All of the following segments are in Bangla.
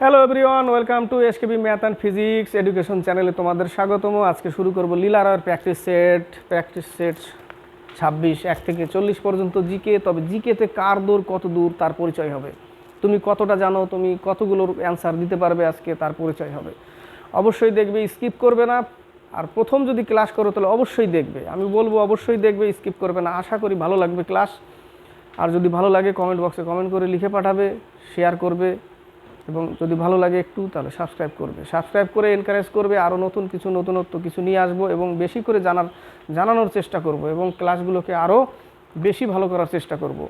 Hello everyone welcome to SKB math and physics education চ্যানেলে তোমাদের স্বাগতম। আজকে শুরু করব লীলার প্র্যাকটিস সেট প্র্যাকটিস সেট ছাব্বিশ, এক থেকে চল্লিশ পর্যন্ত জিকে, তবে জিকেতে কার দূর কত দূর তার পরিচয় হবে। তুমি কতটা জানো, তুমি কতগুলোর অ্যান্সার দিতে পারবে আজকে তার পরিচয় হবে। অবশ্যই দেখবে স্কিপ করবে না। আর প্রথম যদি ক্লাস করো, তাহলে অবশ্যই দেখবে। আমি বলব, অবশ্যই দেখবে স্কিপ করবে না। আশা করি ভালো লাগবে ক্লাস আর যদি ভালো লাগে কমেন্ট বক্সে কমেন্ট করে লিখে পাঠাবে শেয়ার করবে। এবং যদি ভালো লাগে একটু, তাহলে সাবস্ক্রাইব করবে। সাবস্ক্রাইব করে এনকারেজ করবে আরও নতুন কিছু, নতুনত্ব কিছু নিয়ে আসব এবং বেশি করে জানার, জানানোর চেষ্টা করব এবং ক্লাসগুলোকে আরও বেশি ভালো করার চেষ্টা করব।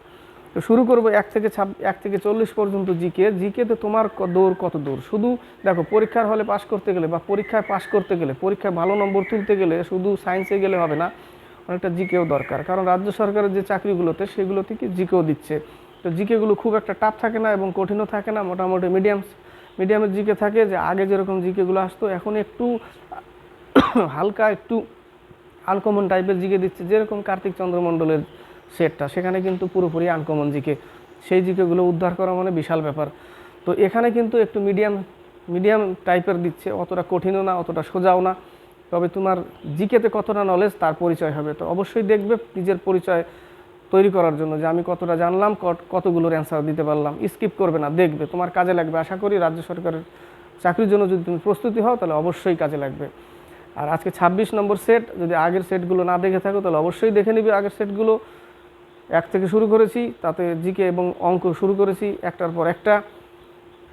তো শুরু করব এক থেকে ছাব, এক থেকে চল্লিশ পর্যন্ত জিকে। জিকেতে তোমার দৌড় কত দূর শুধু দেখো, পরীক্ষার হলে পাশ করতে গেলে বা পরীক্ষায় পাশ করতে গেলে, পরীক্ষায় ভালো নম্বর তুলতে গেলে শুধু সায়েন্সে গেলে হবে না, অনেকটা জিকেও দরকার। কারণ রাজ্য সরকারের যে চাকরিগুলোতে সেগুলোতে কি জিকেও দিচ্ছে। তো জিকেগুলো খুব একটা টাফ থাকে না এবং কঠিনও থাকে না, মোটামুটি মিডিয়াম মিডিয়ামের জিকে থাকে যে আগে যেরকম জিকেগুলো আসতো, এখন একটু হালকা একটু আনকমন টাইপের জিকে দিচ্ছে, যেরকম কার্তিক চন্দ্র মণ্ডলের সেটটা সেখানে কিন্তু পুরোপুরি আনকমন জিকে। সেই জিকেগুলো উদ্ধার করা মানে বিশাল ব্যাপার। তো এখানে কিন্তু একটু মিডিয়াম মিডিয়াম টাইপের দিচ্ছে, অতটা কঠিনও না, অতটা সোজাও না। তবে তোমার জিকেতে কতটা নলেজ তার পরিচয় হবে। তো অবশ্যই দেখবে, নিজের পরিচয় তৈরি করার জন্য যে আমি কতটা জানলাম, কত- কতগুলোর অ্যান্সার দিতে পারলাম। স্কিপ করবে না, দেখবে, তোমার কাজে লাগবে। আশা করি রাজ্য সরকারের চাকরির জন্য যদি তুমি প্রস্তুতি হও, তাহলে অবশ্যই কাজে লাগবে। আর আজকে ২৬ নম্বর সেট যদি আগের সেটগুলো না দেখে থাকো, তাহলে অবশ্যই দেখে নিবে আগের সেটগুলো এক থেকে শুরু করেছি, তাতে জিকে এবং অঙ্ক শুরু করেছি, একটার পর একটা।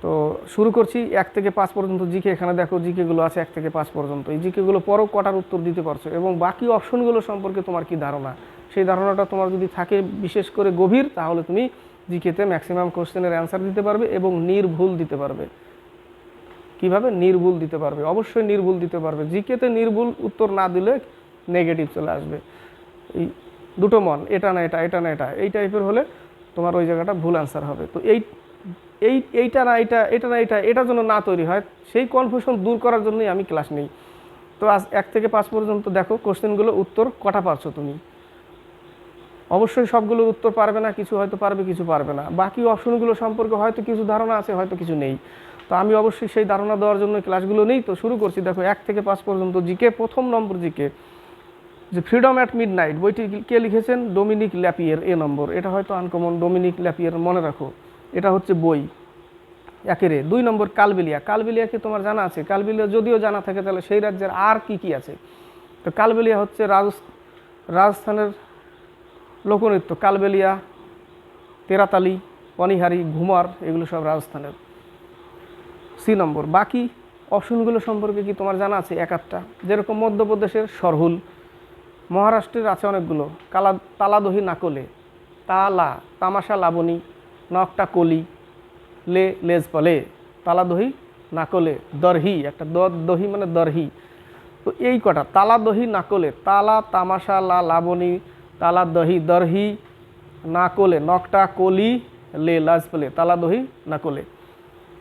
তো শুরু করছি এক থেকে পাঁচ পর্যন্ত জিকে। এখানে দেখো জিকেগুলো আছে এক থেকে পাঁচ পর্যন্ত। এই জিকেগুলো পরও কটার উত্তর দিতে পারছ? এবং বাকি অপশনগুলো সম্পর্কে তোমার কি ধারণা? সেই ধারণাটা তোমার যদি থাকে বিশেষ করে গভীর, তাহলে তুমি জিকেতে ম্যাক্সিমাম কোশ্চেনের অ্যান্সার দিতে পারবে এবং নির্ভুল দিতে পারবে। কীভাবে? নির্ভুল দিতে পারবে। অবশ্যই নির্ভুল দিতে পারবে। জিকেতে নির্ভুল উত্তর না দিলে নেগেটিভ চলে আসবে। এই দুটো মন, এটা না এটা এটা না এটা, এই টাইপের হলে তোমার ওই জায়গাটা ভুল অ্যান্সার হবে। তো এই এই, এইটা না এটা এটা না এটা এটার জন্য না তৈরি হয়। সেই কনফিউশন দূর করার জন্যই আমি ক্লাস নিই। তো আজ এক থেকে পাঁচ পর্যন্ত দেখো, কোশ্চেনগুলো উত্তর কটা পারছ তুমি? অবশ্যই সবগুলোর উত্তর পারবে না, কিছু হয়তো পারবে, কিছু পারবে না। বাকি অপশনগুলো সম্পর্কে হয়তো কিছু ধারণা আছে, হয়তো কিছু নেই। তো আমি অবশ্যই সেই ধারণা দেওয়ার জন্য ক্লাসগুলো নেই। তো শুরু করছি, দেখো, এক থেকে পাঁচ পর্যন্ত জিকে প্রথম নম্বর জিকে যে ফ্রিডম অ্যাট মিড নাইট বইটি কে লিখেছেন? Dominique Lapierre A number. এটা হয়তো আনকমন ডোমিনিক ল্যাপিয়ের মনে রাখো। এটা হচ্ছে বই, একেরে দুই নম্বর কালবেলিয়া। কালবেলিয়াকে তোমার জানা আছে? কালবেলিয়া যদিও জানা থাকে, তাহলে সেই রাজ্যের আর কি কি আছে? তো কালবেলিয়া হচ্ছে রাজ রাজস্থানের লোকনৃত্য। কালবেলিয়া, তেরাতালি পনিহারি ঘুমার, এগুলো সব রাজস্থানের। C number. বাকি অপশনগুলো সম্পর্কে কি তোমার জানা আছে? এক আধটা। যেরকম মধ্যপ্রদেশের সরহুল, মহারাষ্ট্রের আছে অনেকগুলো। কালা, তালাদহি নাকলে। তালা, তামাশা লাবণী নকটা কলি, লে, লেজ পলে তালাদহি নাকলে দরহি, একটা দহি মানে দরহি। তো এই কটা, তালা দহি নাকলে, তালা, তামাশা, লা, লাবণী, তালা দহি, দরহি নাকলে নকটা কলি, লে লাজপলে তালা দহি নাকলে।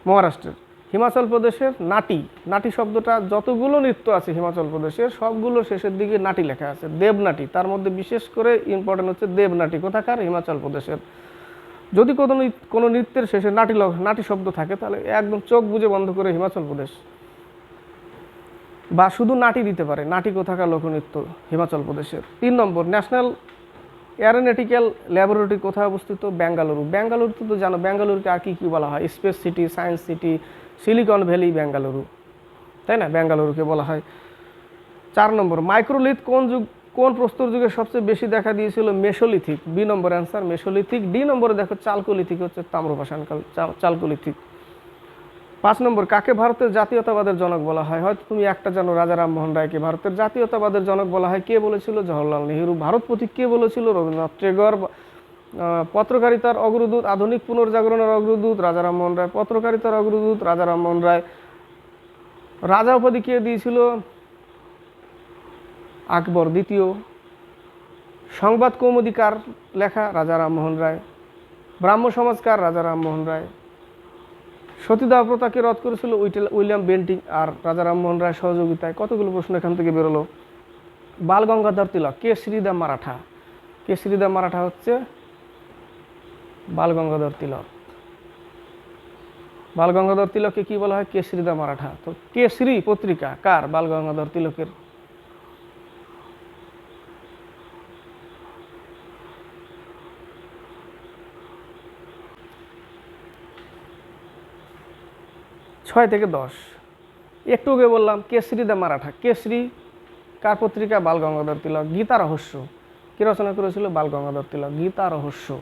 মহারাষ্ট্রের, হিমাচল প্রদেশের নাটি নাটি শব্দটা যতগুলো নৃত্য আছে হিমাচল প্রদেশের, সবগুলো শেষের দিকে নাটি লেখা আছে, দেবনাটি। তার মধ্যে বিশেষ করে ইম্পর্টেন্ট হচ্ছে দেবনাটি। কোথাকার? হিমাচল প্রদেশের। যদি কোনো কোনো নৃত্যের শেষে নাটি নাটি শব্দ থাকে, তাহলে একদম চোখ বুজে বন্ধ করে হিমাচল প্রদেশ। বা শুধু নাটি দিতে পারে, নাটি কোথাকার লোকনৃত্য হিমাচল প্রদেশের। তিন নম্বর, ন্যাশনাল অ্যারোনটিক্যাল ল্যাবরেটরি কোথায় অবস্থিত? বেঙ্গালুরু বেঙ্গালুরুতে তো জানো, ব্যাঙ্গালুরুকে আর কী কী বলা হয়? Space city, science city, Silicon Valley, Bengaluru. তাই না? ব্যাঙ্গালুরুকে বলা হয়। চার নম্বর, মাইক্রোলিথ কোন যুগ কোন প্রস্তর যুগে সবচেয়ে বেশি দেখা দিয়েছিল mesolithic? B number answer mesolithic, D নম্বরে দেখো চালকোলিথিক হচ্ছে তাম্রপাষাণকাল চালকোলিথিক। পাঁচ নম্বর, কাকে ভারতের জাতীয়তাবাদের জনক বলা হয়? হয়তো তুমি একটা জানো, রাজা রামমোহন রায়কে। ভারতের জাতীয়তাবাদের জনক বলা হয় কে বলেছিল? জওহরলাল নেহরু। ভারত প্রতীক কে বলেছিল? রবীন্দ্রনাথ টেগর। পত্রকারিতার অগ্রদূত, আধুনিক পুনর্জাগরণের অগ্রদূত, রাজা রামমোহন রায়। পত্রকারিতার অগ্রদূত, রাজা রামমোহন রায়। রাজা উপাধি কে দিয়েছিল? আকবর দ্বিতীয়। সংবাদ কৌমুদিকার লেখা রাজা রামমোহন রায়। ব্রাহ্ম সমাজকার রাজা রামমোহন রায়। সতীদাহ প্রথাকে রদ করেছিল উইলিয়াম বেন্টিং আর রাজা রামমোহন রায় সহযোগিতায়। কতগুলো প্রশ্ন এখান থেকে বেরোলো? বাল গঙ্গাধর তিলক, কে শ্রীদাম মারাঠা? কে শ্রীদাম মারাঠা হচ্ছে? বাল গঙ্গাধর তিলক। বাল গঙ্গাধর তিলককে কি বলা হয়? কেশরী দা মারাঠা? তো কেশরী পত্রিকা, কার? বাল গঙ্গাধর তিলকের ছয় থেকে দশ। একটু আগে বললাম কেশরী দা মারাঠা। কেশরী কার পত্রিকা? বাল গঙ্গাধর তিলক। গীতা রহস্য। কি রচনা করেছিল? বাল গঙ্গাধর তিলক। গীতা রহস্য।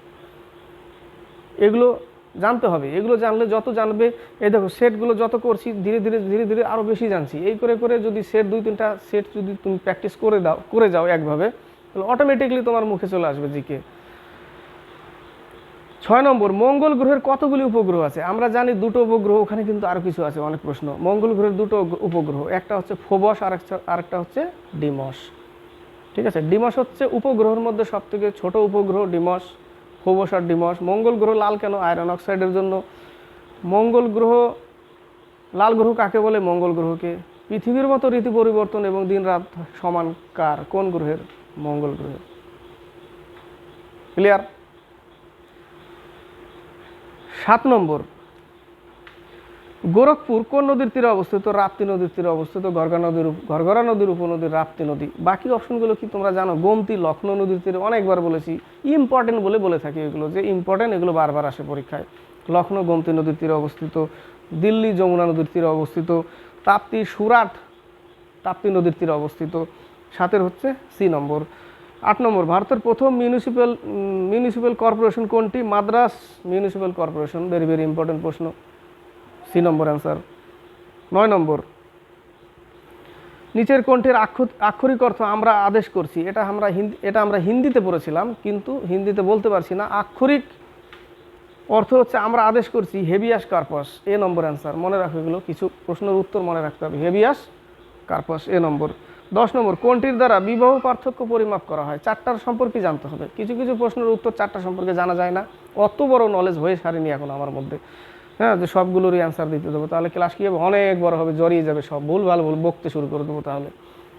এগুলো জানতে হবে। এগুলো জানলে যত জানবে এই দেখো, সেটগুলো যত করছি, ধীরে ধীরে ধীরে ধীরে আরও বেশি জানছি। এই করে করে যদি সেট, দুই, তিনটা সেট যদি তুমি প্র্যাকটিস করে দাও, করে যাও একভাবে, তাহলে অটোমেটিকলি তোমার মুখে চলে আসবে জিকে। ছয় নম্বর, মঙ্গল গ্রহের কতগুলি উপগ্রহ আছে? আমরা জানি দুটো উপগ্রহ, ওখানে কিন্তু আরও কিছু আছে, অনেক প্রশ্ন। মঙ্গল গ্রহের দুটো উপগ্রহ, একটা হচ্ছে ফোবস আর আরেকটা হচ্ছে ডিমস। ঠিক আছে? ডিমস হচ্ছে উপগ্রহের মধ্যে সব থেকে ছোট উপগ্রহ, ডিমস, ফোবস আর ডিমস। মঙ্গল গ্রহ লাল কেন? আয়রন অক্সাইডের জন্য। মঙ্গল গ্রহ, লাল গ্রহ কাকে বলে? মঙ্গল গ্রহকে। পৃথিবীর মতো ঋতু পরিবর্তন এবং দিন রাত সমান কার? কোন গ্রহের? মঙ্গল গ্রহের। ক্লিয়ার সাত নম্বর। গোরখপুর কোন নদীর তীরে অবস্থিত? রাপ্তি নদীর তীরে অবস্থিত। গরগা নদীর গরগরা নদীর উপনদীর রাপ্তি নদী। বাকি অপশনগুলো কি তোমরা জানো? গোমতি, লখনৌ নদীর তীরে অনেকবার বলেছি। ইম্পর্টেন্ট বলে বলে থাকি এগুলো যে ইম্পর্টেন্ট এগুলো বারবার আসে পরীক্ষায়। লখনৌ, গোমতি নদীর তীরে অবস্থিত। দিল্লি, যমুনা নদীর তীরে অবস্থিত। তাপ্তি, সুরাট তাপ্তি নদীর তীরে অবস্থিত। সাতের হচ্ছে সি নম্বর। আট নম্বর, ভারতের প্রথম মিউনিসিপ্যাল মিউনিসিপ্যাল কর্পোরেশন কোনটি? Madras municipal corporation very very important প্রশ্ন। সি নম্বর অ্যান্সার নয় নম্বর, নিচের কণ্ঠের আক্ষরিক অর্থ আমরা আদেশ করছি? এটা আমরা হিন্দি, এটা আমরা হিন্দিতে পড়েছিলাম, কিন্তু হিন্দিতে বলতে পারছি না। আক্ষরিক অর্থ হচ্ছে আমরা আদেশ করছি হেভিয়াস কার্পাস এ নম্বর অ্যান্সার মনে রাখো এগুলো, কিছু প্রশ্নের উত্তর মনে রাখতে হবে। হেভিয়াস কার্পাস এ নম্বর। দশ নম্বর, কোনটির দ্বারা বিবাহ পার্থক্য পরিমাপ করা হয়? চারটার সম্পর্কে জানতে হবে। কিছু কিছু প্রশ্নের উত্তর চারটা সম্পর্কে জানা যায় না। অত বড় নলেজ হয়ে সারেনি এখন আমার মধ্যে। হ্যাঁ যে সবগুলোরই অ্যান্সার দিতে দেবো। তাহলে ক্লাস কী হবে? অনেক বড় হবে, জড়িয়ে যাবে সব। ভুলভাল ভুল, বকতে শুরু করে দেবো তাহলে।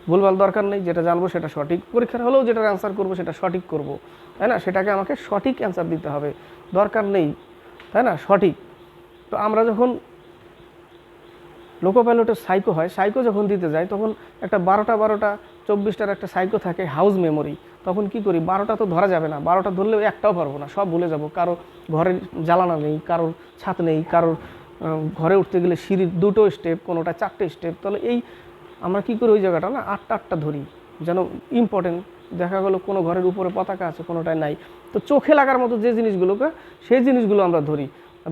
ভুলভাল দরকার নেই, যেটা জানব সেটা সঠিক। পরীক্ষার হলেও যেটার অ্যান্সার করব সেটা সঠিক করব। তাই না? সেটাকে আমাকে সঠিক অ্যান্সার দিতে হবে। দরকার নেই, তাই না? সঠিক। তো আমরা যখন লোকো পাইলটের সাইকো হয় সাইকো যখন দিতে যায়, তখন একটা বারোটা বারোটা, চব্বিশটার একটা সাইকো থাকে হাউস মেমোরি তখন কি করি, বারোটা তো ধরা যাবে না, বারোটা ধরলেও একটাও পারব না, সব ভুলে যাব। কারও ঘরের জ্বালানা নেই, কারোর ছাদ নেই, কারোর ঘরে উঠতে গেলে সিঁড়ির দুটো স্টেপ কোনোটা চারটে স্টেপ তাহলে এই আমরা কি করি ওই জায়গাটা না, আটটা আটটা ধরি, যেন ইম্পর্টেন্ট দেখা গেলো কোনো ঘরের উপরে পতাকা আছে কোনোটায় নাই। তো চোখে লাগার মতো যে জিনিসগুলোকে, সেই জিনিসগুলো আমরা ধরি।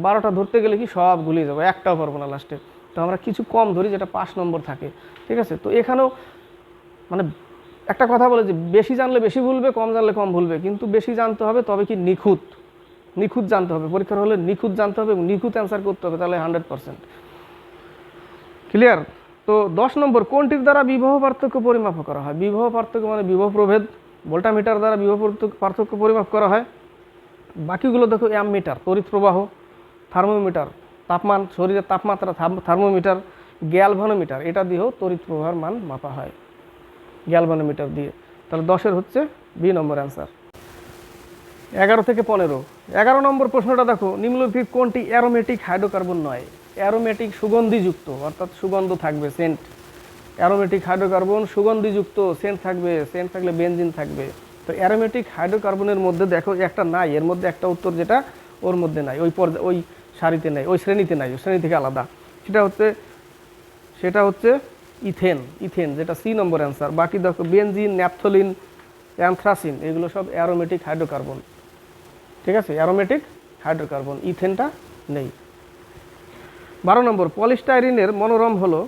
বারোটা ধরতে গেলে কি সব গুলিয়ে যাব, একটাও পারব না লাস্টে তো আমরা কিছু কম ধরি যেটা পাঁচ নম্বর থাকে, ঠিক আছে? তো এখানেও মানে একটা কথা বলে যে বেশি জানলে বেশি ভুলবে, কম জানলে কম ভুলবে, কিন্তু বেশি জানতে হবে তবে কি নিখুঁত। নিখুঁত জানতে হবে, পরীক্ষার হলে নিখুঁত জানতে হবে এবং নিখুঁত অ্যান্সার করতে হবে তাহলে হান্ড্রেড পার্সেন্ট ক্লিয়ার তো দশ নম্বর, কোনটির দ্বারা বিবাহ পার্থক্য পরিমাপ করা হয়? বিবাহ পার্থক্য মানে বিবাহ প্রভেদ ভোল্টামিটার দ্বারা বিবাহ পার্থক্য- পরিমাপ করা হয়। বাকিগুলো দেখো অ্যামমিটার তড়িৎ প্রবাহ থার্মোমিটার তাপমান, শরীরের তাপমাত্রা থার্ম- থার্মোমিটার, গ্যালভানোমিটার, এটা দিয়েও তড়িৎ প্রবাহের মান মাপা হয়। গ্যালভানোমিটার দিয়ে। তাহলে দশের হচ্ছে বি নম্বর অ্যান্সার। এগারো থেকে পনেরো। এগারো নম্বর প্রশ্নটা দেখো, নিম্নলিখিত কোনটি অ্যারোমেটিক হাইড্রোকার্বন নয়? অ্যারোমেটিক সুগন্ধিযুক্ত, অর্থাৎ সুগন্ধ থাকবে, সেন্ট। অ্যারোমেটিক হাইড্রোকার্বন, সুগন্ধিযুক্ত, সেন্ট থাকবে, সেন্ট থাকলে বেঞ্জিন থাকবে। তো অ্যারোমেটিক হাইড্রোকার্বনের মধ্যে দেখো একটা নাই, এর মধ্যে একটা উত্তর যেটা ওর মধ্যে নাই, ওই পর্যা, ওই সারিতে নাই, ওই শ্রেণীতে নাই, ওই শ্রেণি থেকে আলাদা। সেটা হচ্ছে সেটা হচ্ছে ইথেন ইথেন, যেটা সি নম্বর অ্যান্সার। বাকি দেখো, বেনজিন, ন্যাপথলিন, অ্যানথ্রাসিন, এগুলো সব অ্যারোমেটিক হাইড্রোকার্বন। ঠিক আছে? অ্যারোমেটিক হাইড্রোকার্বন, ইথেনটা নেই। বারো নম্বর, পলিস্টাইরিনের মনোরম হলো,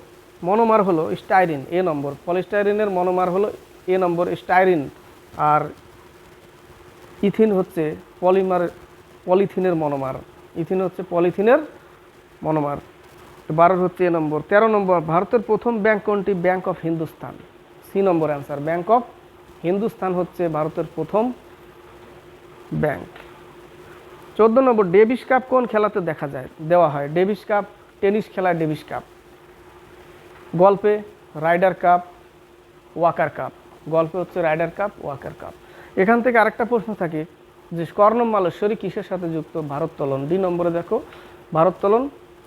মনোমার হলো স্টাইরিন, এ নম্বর। পলিস্টাইরিনের মনোমার হলো, এ নম্বর স্টাইরিন। আর ইথিন হচ্ছে পলিমার, পলিথিনের মনোমার। ইথিন হচ্ছে পলিথিনের মনোমার। বারোর হচ্ছে এ নম্বর। তেরো নম্বর, ভারতের প্রথম ব্যাংক কোনটি? Bank of Hindustan. C number answer. Bank of Hindustan হচ্ছে ভারতের প্রথম ব্যাংক। চোদ্দ নম্বর, ডেভিস কাপ কোন খেলাতে দেখা যায়? দেওয়া হয়। ডেভিস কাপ, টেনিস খেলায় ডেভিস কাপ। গল্পে রাইডার কাপ, ওয়াকার কাপ। গল্পে হচ্ছে রাইডার কাপ, ওয়াকার কাপ। এখান থেকে আরেকটা প্রশ্ন থাকে। যে কর্ণম মালেশ্বরী কিসের সাথে যুক্ত? ভারোত্তোলন দুই নম্বরে দেখো। ভারোত্তোলন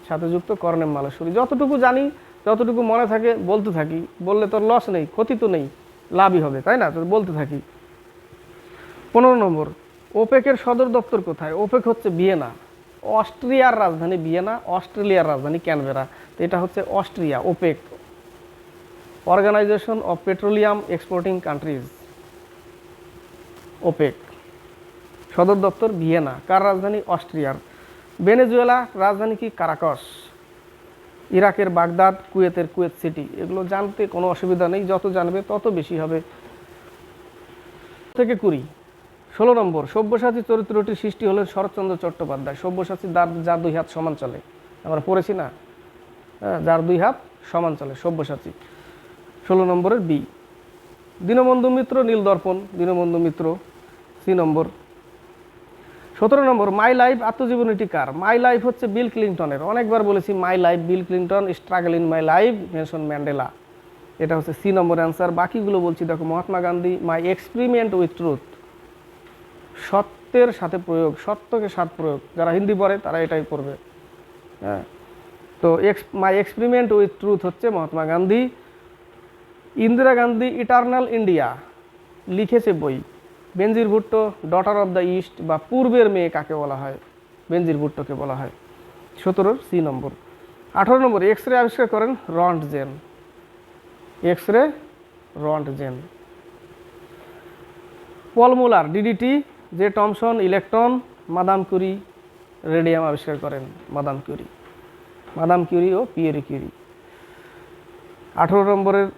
সাথে যুক্ত করণেম মালেশ্বরী। যতটুকু জানি, যতটুকু মনে থাকে, বলতে থাকি। বললে তোর লস নেই, ক্ষতি তো নেই, লাভই হবে, তাই না? বলতে থাকি। পনেরো নম্বর। ওপেকের সদর দপ্তর কোথায়? ওপেক হচ্ছে ভিয়েনা। অস্ট্রিয়ার রাজধানী ভিয়েনা, অস্ট্রেলিয়ার রাজধানী ক্যানবেরা। তো এটা হচ্ছে Austria OPEC Organization of Petroleum Exporting Countries OPEC সদর দপ্তর ভিয়েনা, কার রাজধানী অস্ট্রিয়ার? ভেনেজুয়েলা, রাজধানী কি কারাকস? ইরাকের বাগদাদ, কুয়েতের কুয়েত সিটি। এগুলো জানতে কোনো অসুবিধা নেই, যত জানবে তত বেশি হবে। থেকে কুড়ি। ষোলো নম্বর, সব্যসাচী চরিত্রটির সৃষ্টি হলেন শরৎচন্দ্র চট্টোপাধ্যায়। সব্যসাচী যার যার দুই হাত সমান চলে। আমরা পড়েছি না? হ্যাঁ যার দুই হাত সমান চলে, সব্যসাচী। ষোলো নম্বরের B. Dinabandhu Mitra, Nildarpan. Dinabandhu Mitra, C number. সতেরো নম্বর my life আত্মজীবনীটি car? My life হচ্ছে বিল ক্লিন্টনের। অনেকবার বলেছি My Life Bill Clinton Struggle in My Life Nelson Mandela এটা হচ্ছে সি নম্বর অ্যান্সার বাকিগুলো বলছি, দেখো, Mahatma Gandhi My Experiment with Truth সত্যের সাথে প্রয়োগ, সত্যকে সাথ প্রয়োগ। যারা হিন্দি পড়ে, তারা এটাই পড়বে। হ্যাঁ। তো এক্স মাই এক্সপেরিমেন্ট উইথ ট্রুথ হচ্ছে মহাত্মা গান্ধী। ইন্দিরা গান্ধী ইটার্নাল ইন্ডিয়া লিখেছে বই। Benazir Bhutto Daughter of the East বা পূর্বের মেয়ে কাকে বলা হয়? বেনজির ভুট্টোকে বলা হয়। সতেরোর সি নম্বর। আঠারো নম্বর এক্স রে আবিষ্কার করেন Roentgen X ray Roentgen Paul Muller DDT J Thomson electron Madame Curie radium আবিষ্কার করেন মাদাম কিউরি মাদাম কিউরি ও পিয়েরি কিউরি আঠেরো নম্বরের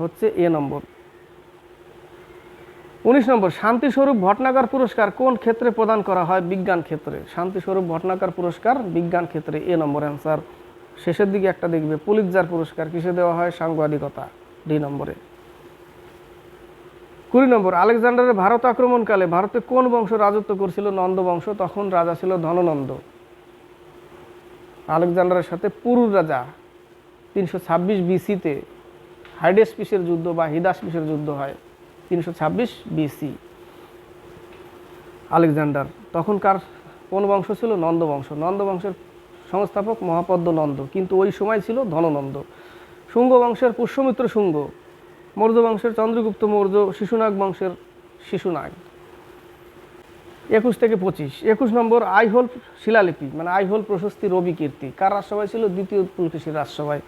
হচ্ছে এ নম্বর। উনিশ নম্বর, শান্তিস্বরূপ ভটনাগর পুরস্কার কোন ক্ষেত্রে প্রদান করা হয় বিজ্ঞান ক্ষেত্রে? শান্তিস্বরূপ ভটনাগর পুরস্কার, বিজ্ঞান ক্ষেত্রে এ নম্বর অ্যান্সার শেষের দিকে একটা দেখবে, পুলিৎজার পুরস্কার কিসে দেওয়া হয়? সাংবাদিকতা ডি নম্বরে। কুড়ি নম্বর, আলেকজান্ডারের ভারত আক্রমণকালে ভারতে কোন বংশ রাজত্ব করছিল? নন্দ বংশ, তখন রাজা ছিল ধননন্দ। আলেকজান্ডারের সাথে পুরুর রাজা, তিনশো ছাব্বিশ বিসিতে হাইডেসপিসের যুদ্ধ বা হিদাসপিসের যুদ্ধ হয়। তিনশো ছাব্বিশ বিসি আলেকজান্ডার, তখনকার কোন বংশ ছিল নন্দ বংশ নন্দ বংশের সংস্থাপক মহাপদ্ম নন্দ, কিন্তু ওই সময় ছিল ধননন্দ। শুঙ্গ বংশের পুষ্যমিত্র শুঙ্গ মৌর্য বংশের চন্দ্রগুপ্ত মৌর্য, শিশুনাগ বংশের শিশুনাগ। একুশ থেকে পঁচিশ। একুশ নম্বর আইহোল শিলালিপি মানে আইহোল প্রশস্তি রবি কীর্তি। কার রাজসভায় ছিল? দ্বিতীয় পুলকেশীর রাজসভায়।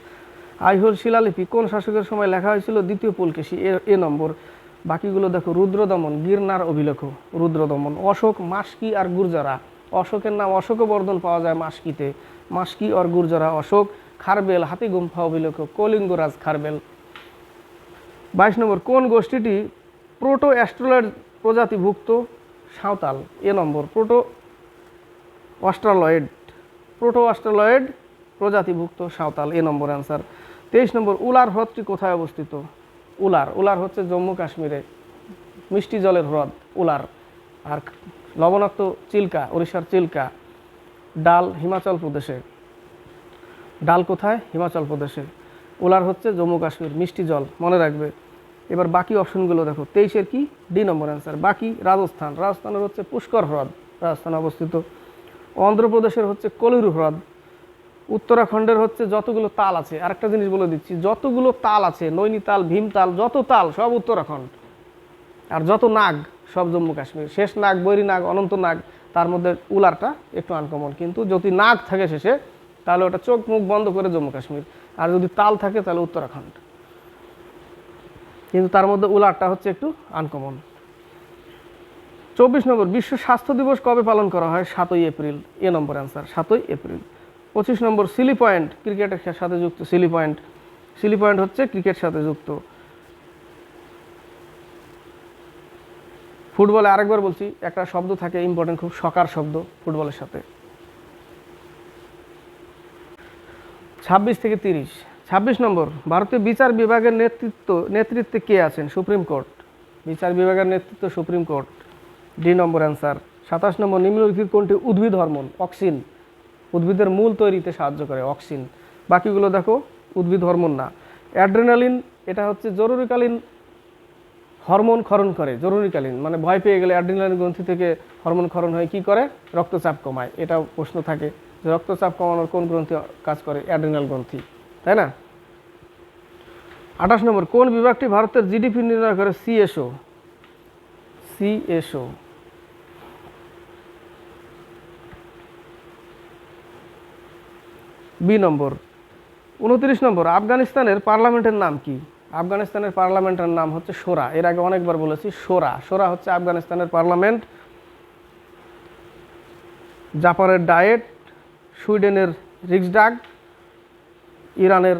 আইহোল শিলালিপি কোন শাসকের সময় লেখা হয়েছিল? দ্বিতীয় পুলকেশী, এ এ নম্বর। বাকিগুলো দেখো, রুদ্রদমন, গিরনার অভিলেখ, রুদ্রদমন, অশোক, মাস্কি আর গুর্জরা। অশোকের নাম অশোকবর্ধন পাওয়া যায় মাস্কিতে। মাস্কি আর গুর্জরা, অশোক, খারবেল, হাতিগুম্ফা অভিলেখ, কলিঙ্গরাজ খারবেল। বাইশ নম্বর, কোন গোষ্ঠীটি proto অ্যাস্ট্রোলয়েড প্রজাতিভুক্ত? Santhal, A number, proto Australoid proto Australoid প্রজাতিভুক্ত Santhal, A number answer. তেইশ নম্বর, উলার হ্রদটি কোথায় অবস্থিত? উলার। উলার হচ্ছে জম্মু কাশ্মীরে মিষ্টি জলের হ্রদ, উলার। আর লবণাক্ত চিল্কা, ওড়িশার চিল্কা, ডাল হিমাচল প্রদেশে। ডাল কোথায়? হিমাচল প্রদেশে। উলার হচ্ছে জম্মু কাশ্মীর, মিষ্টি জল, মনে রাখবে। এবার বাকি অপশনগুলো দেখো। তেইশের কি? ডি নম্বর অ্যান্সার বাকি রাজস্থান। রাজস্থানের হচ্ছে পুষ্কর হ্রদ, রাজস্থানে অবস্থিত। অন্ধ্রপ্রদেশের হচ্ছে কলিরু হ্রদ উত্তরাখণ্ডের হচ্ছে যতগুলো তাল আছে, আরেকটা জিনিস বলে দিচ্ছি, যতগুলো তাল আছে নৈনিতাল ভীমতাল যত তাল, সব উত্তরাখণ্ড। আর যত নাগ, সব জম্মু কাশ্মীর। শেষ নাগ, বৈরী নাগ, অনন্ত নাগ, তার মধ্যে উলারটা একটু আনকমন কিন্তু যদি নাগ থাকে শেষে, তাহলে ওটা চোখ মুখ বন্ধ করে জম্মু কাশ্মীর। আর যদি তাল থাকে, তাহলে উত্তরাখণ্ড। কিন্তু তার মধ্যে উলারটা হচ্ছে একটু আনকমন চব্বিশ নম্বর, বিশ্ব স্বাস্থ্য দিবস কবে পালন করা হয়? সাতই এপ্রিল। এ নম্বর অ্যান্সার সাতই এপ্রিল। পঁচিশ নম্বর সিলি পয়েন্ট ক্রিকেটের সাথে যুক্ত সিলি পয়েন্ট সিলি পয়েন্ট হচ্ছে ক্রিকেট সাথে যুক্ত। ফুটবলে আরেকবার বলছি, একটা শব্দ থাকে ইম্পর্টেন্ট খুব সকার শব্দ ফুটবলের সাথে। ছাব্বিশ থেকে তিরিশ। ছাব্বিশ নম্বর, ভারতীয় বিচার বিভাগের নেতৃত্ব, নেতৃত্বে কে আছেন? Supreme Court. বিচার বিভাগের নেতৃত্ব Supreme Court. D number answer সাতাশ নম্বর, নিম্নলিখিত কোনটি? উদ্ভিদ হরমোন, অক্সিন। উদ্ভিদের মূল তৈরিতে সাহায্য করে, অক্সিন। বাকিগুলো দেখো, উদ্ভিদ হরমোন না। অ্যাড্রেনালিন, এটা হচ্ছে জরুরিকালীন হরমোন ক্ষরণ করে, জরুরিকালীন। মানে ভয় পেয়ে গেলে অ্যাড্রিনালিন গ্রন্থি থেকে হরমোন ক্ষরণ হয়ে, কি করে? রক্তচাপ কমায়। এটা প্রশ্ন থাকে যে রক্তচাপ কমানোর কোন গ্রন্থি কাজ করে? অ্যাড্রিনাল গ্রন্থি। তাই না? আঠাশ নম্বর, কোন বিভাগটি ভারতের জিডিপি নির্ণয় করে? সিএসও। সিএসও। B number. উনত্রিশ নম্বর, আফগানিস্তানের পার্লামেন্টের নাম কি? আফগানিস্তানের পার্লামেন্টের নাম হচ্ছে সোরা। এর আগে অনেকবার বলেছি সোরা। সোরা হচ্ছে আফগানিস্তানের পার্লামেন্ট। জাপানের ডায়েট, সুইডেনের রিক্সডাগ ইরানের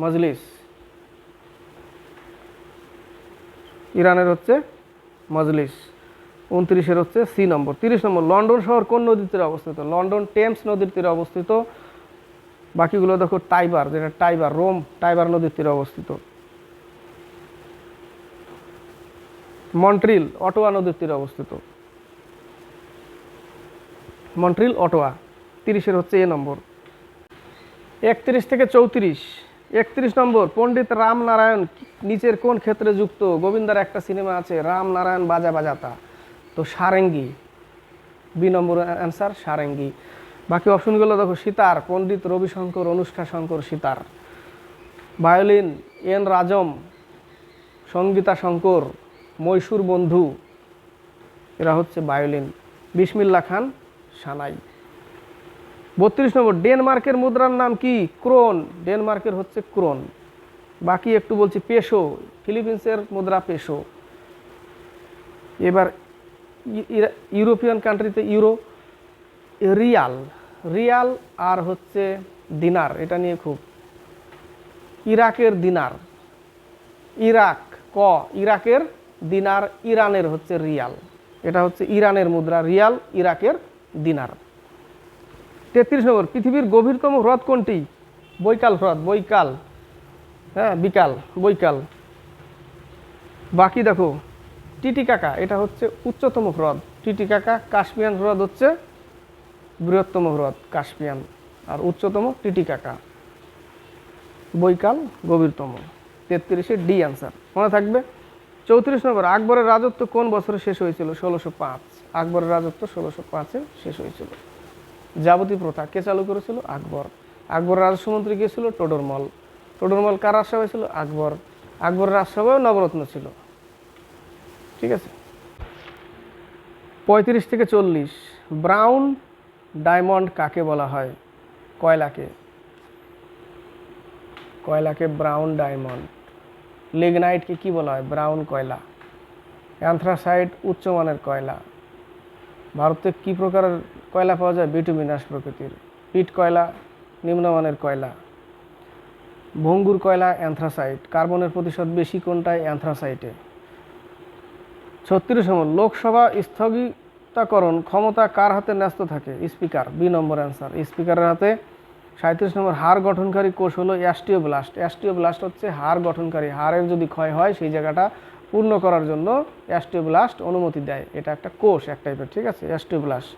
মজলিস। ইরানের হচ্ছে মজলিস। উনত্রিশের হচ্ছে সি নম্বর। তিরিশ নম্বর, লন্ডন শহর কোন নদীর তীরে অবস্থিত? লন্ডন টেমস নদীর তীরে অবস্থিত। বাকিগুলো দেখো টাইবার, যেটা টাইবার, রোম টাইবার নদীর তীরে অবস্থিত। মন্ট্রিল, অটোয়া নদীর তীরে অবস্থিত। মন্ট্রিল, অটোয়া, তিরিশের হচ্ছে এ নম্বর। একত্রিশ থেকে চৌত্রিশ, একত্রিশ নম্বর, পণ্ডিত রামনারায়ণ নিচের কোন ক্ষেত্রে যুক্ত? গোবিন্দার একটা সিনেমা আছে, রামনারায়ণ বাজা বাজাতা। তো sarangi, B number answer sarangi. বাকি অপশনগুলো দেখো, সীতার, পণ্ডিত রবিশঙ্কর, অনুষ্কা শঙ্কর, সীতার। ভায়োলিন, এন রাজম, সঙ্গীতা শঙ্কর মৈশুর বন্ধু, এরা হচ্ছে ভায়োলিন। বিসমিল্লা খান সানাই। বত্রিশ নম্বর, ডেনমার্কের মুদ্রার নাম কি? ক্রোন। ডেনমার্কের হচ্ছে ক্রোন। বাকি একটু বলছি, পেশো। ফিলিপিন্সের মুদ্রা পেশো। এবার ইউরোপিয়ান কান্ট্রিতে ইউরো রিয়াল। রিয়াল আর হচ্ছে দিনার, এটা নিয়ে খুব। ইরাকের দিনার। ইরাক, ক, ইরাকের দিনার, ইরানের হচ্ছে রিয়াল। এটা হচ্ছে ইরানের মুদ্রা, রিয়াল, ইরাকের দিনার। তেত্রিশ নম্বর, পৃথিবীর গভীরতম হ্রদ কোনটি? বৈকাল হ্রদ, বৈকাল। হ্যাঁ বিকাল, বৈকাল। বাকি দেখো টিটিকাকা এটা হচ্ছে উচ্চতম হ্রদ। টিটিকাকা কাশ্মিয়ান হ্রদ হচ্ছে বৃহত্তম হ্রদ কাশ্মিয়ান আর উচ্চতম টিটিকাকা বৈকাল গভীরতম। তেত্রিশে ডি অ্যান্সার। মনে থাকবে? চৌত্রিশ নম্বর, আকবরের রাজত্ব কোন বছরে শেষ হয়েছিল? ষোলোশো পাঁচ। আকবরের রাজত্ব ষোলোশো পাঁচে শেষ হয়েছিল। যাবতী প্রথা কে চালু করেছিল? আকবর। আকবরের রাজস্বমন্ত্রী কে ছিল? টোডরমল। টোডরমল কার রাজসভায় ছিল? আকবর। আকবরের রাজসভায় নবরত্ন ছিল। ঠিক আছে? পঁয়ত্রিশ থেকে চল্লিশ। ব্রাউন ডায়মন্ড কাকে বলা হয়? কয়লাকে? কয়লাকে ব্রাউন ডায়মন্ড। লিগনাইটকে কি বলা হয়? ব্রাউন কয়লা। অ্যান্থ্রাসাইট উচ্চমানের কয়লা। ভারতে কি প্রকারের কয়লা পাওয়া যায়? বিটুমিনাস প্রকৃতির। পিট কয়লা, নিম্নমানের কয়লা। ভঙ্গুর কয়লা, অ্যান্থ্রাসাইট। কার্বনের প্রতিশত বেশি কোনটায়? অ্যান্থ্রাসাইটে। ছত্রিশ নম্বর, লোকসভা স্থগিতাকরণ ক্ষমতা কার হাতে ন্যস্ত থাকে? স্পিকার। B number answer. স্পিকারের হাতে সাঁত্রিশ নম্বর হাড় গঠনকারী কোষ হলো অ্যাস্টিওব্লাস্ট অ্যাস্টিওব্লাস্ট হচ্ছে হাড় গঠনকারী। হাড়ের যদি ক্ষয় হয়, সেই জায়গাটা পূর্ণ করার জন্য অ্যাস্টিও ব্লাস্ট অনুমতি দেয়। এটা একটা কোষ, এক টাইপের, ঠিক আছে? অ্যাস্টিওব্লাস্ট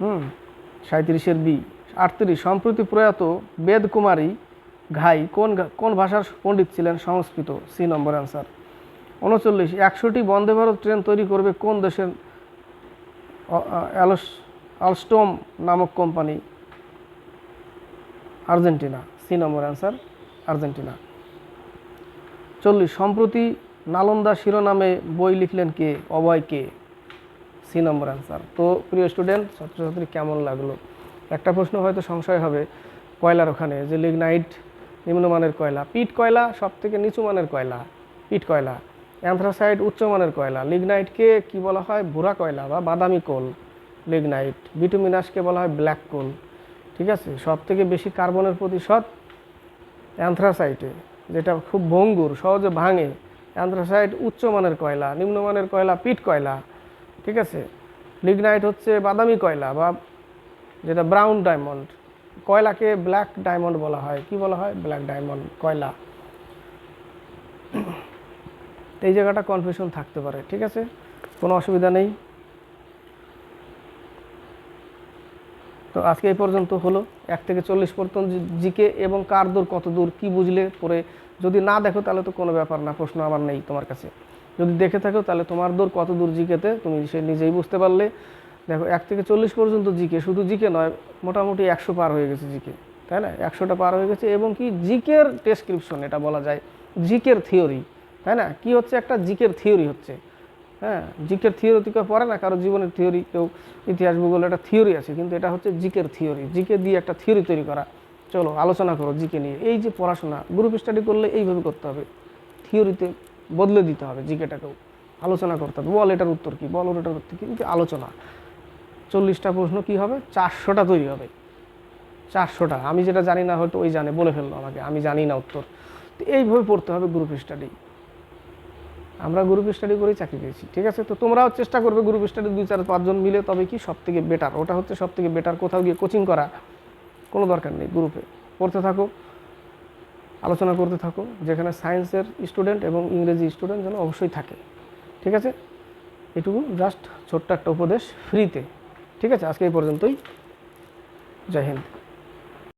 হুম সাঁত্রিশের বি। আটত্রিশ, সম্প্রতি প্রয়াত বেদ কুমারী ঘাই কোন কোন ভাষার পণ্ডিত ছিলেন সংস্কৃত? সি নম্বর অ্যান্সার। উনচল্লিশ, একশোটি বন্দে ভারত ট্রেন তৈরি করবে কোন দেশের অ- আ- আলস্টোম নামক company? Argentina, C number answer, Argentina. চল্লিশ, সম্প্রতি নালন্দা শিরোনামে বই লিখলেন কে? অভয় কে? সি নম্বর অ্যান্সার। তো প্রিয় স্টুডেন্ট, ছাত্রছাত্রী, কেমন লাগল? একটা প্রশ্ন হয়তো সংশয় হবে কয়লার ওখানে, যে লিগনাইট নিম্নমানের কয়লা, পিট কয়লা সব থেকে নিচু মানের কয়লা? পিট কয়লা। অ্যান্থ্রাসাইড উচ্চমানের কয়লা, লিগনাইটকে কি বলা হয়? ভুরা কয়লা বা বাদামি কোল লিগনাইট, বিটুমিনাসকে বলা হয় ব্ল্যাক কোল। ঠিক আছে? সব থেকে বেশি কার্বনের প্রতিশত অ্যান্থ্রাসাইটে, যেটা খুব ভঙ্গুর, সহজে ভাঙে। অ্যান্থ্রাসাইট উচ্চমানের কয়লা, নিম্নমানের কয়লা, পিট কয়লা। ঠিক আছে? লিগনাইট হচ্ছে বাদামি কয়লা বা যেটা ব্রাউন ডায়মন্ড। কয়লাকে ব্ল্যাক ডায়মন্ড বলা হয়। কি বলা হয়? ব্ল্যাক ডায়মন্ড কয়লা। এই জায়গাটা কনফিউশন থাকতে পারে, ঠিক আছে? কোনো অসুবিধা নেই। তো আজকে এই পর্যন্ত হলো। এক থেকে চল্লিশ পর্যন্ত জিকে এবং কার দূর, কত দূর, কি বুঝলে পরে যদি না দেখো তাহলে তো কোনো ব্যাপার না, প্রশ্ন আমার নেই তোমার কাছে। যদি দেখে থাকো তাহলে তোমার দূর, কত দূর জিকেতে, তুমি সে নিজেই বুঝতে পারলে। দেখো, এক থেকে চল্লিশ পর্যন্ত জিকে, শুধু জিকে নয়, মোটামুটি একশো পার হয়ে গেছে জিকে, তাই না? একশোটা পার হয়ে গেছে এবং কি জিকের ডেসক্রিপশন এটা বলা যায়, জিকের থিওরি তাই না? কি হচ্ছে? একটা জিকের থিওরি হচ্ছে। হ্যাঁ? জিকের থিওরি তো কেউ পড়ে না, কারও জীবনের থিওরি, কেউ ইতিহাস ভূগোল একটা থিওরি আছে, কিন্তু এটা হচ্ছে জিকের থিওরি। জিকে দিয়ে একটা থিওরি তৈরি করা। চলো, আলোচনা করো জিকে নিয়ে। এই যে পড়াশোনা, গ্রুপ স্টাডি করলে এইভাবে করতে হবে। থিওরিতে বদলে দিতে হবে জিকেটাকেও। আলোচনা করতে হবে। বল এটার উত্তর কী? বল ওটার উত্তর কী? কিন্তু আলোচনা। চল্লিশটা প্রশ্ন কি হবে? চারশোটা তৈরি হবে। চারশোটা। আমি যেটা জানি না, হয়তো ওই জানে, বলে ফেলল আমাকে। আমি জানি না উত্তর। তো এইভাবে পড়তে হবে গ্রুপ স্টাডি। আমরা গ্রুপ স্টাডি করেই চাকরি পেয়েছি, ঠিক আছে? তো তোমরাও চেষ্টা করবে গ্রুপ স্টাডি দুই চার পাঁচজন মিলে, তবে কি সব থেকে বেটার ওটা হচ্ছে সব থেকে বেটার কোথাও গিয়ে কোচিং করা, কোনো দরকার নেই গ্রুপে পড়তে থাকো, আলোচনা করতে থাকো, যেখানে সায়েন্সের স্টুডেন্ট এবং ইংরেজি স্টুডেন্ট যেন অবশ্যই থাকে, ঠিক আছে? এটুকু জাস্ট ছোট্ট একটা উপদেশ ফ্রিতে ঠিক আছে? আজকে এই পর্যন্তই। জয় হিন্দ।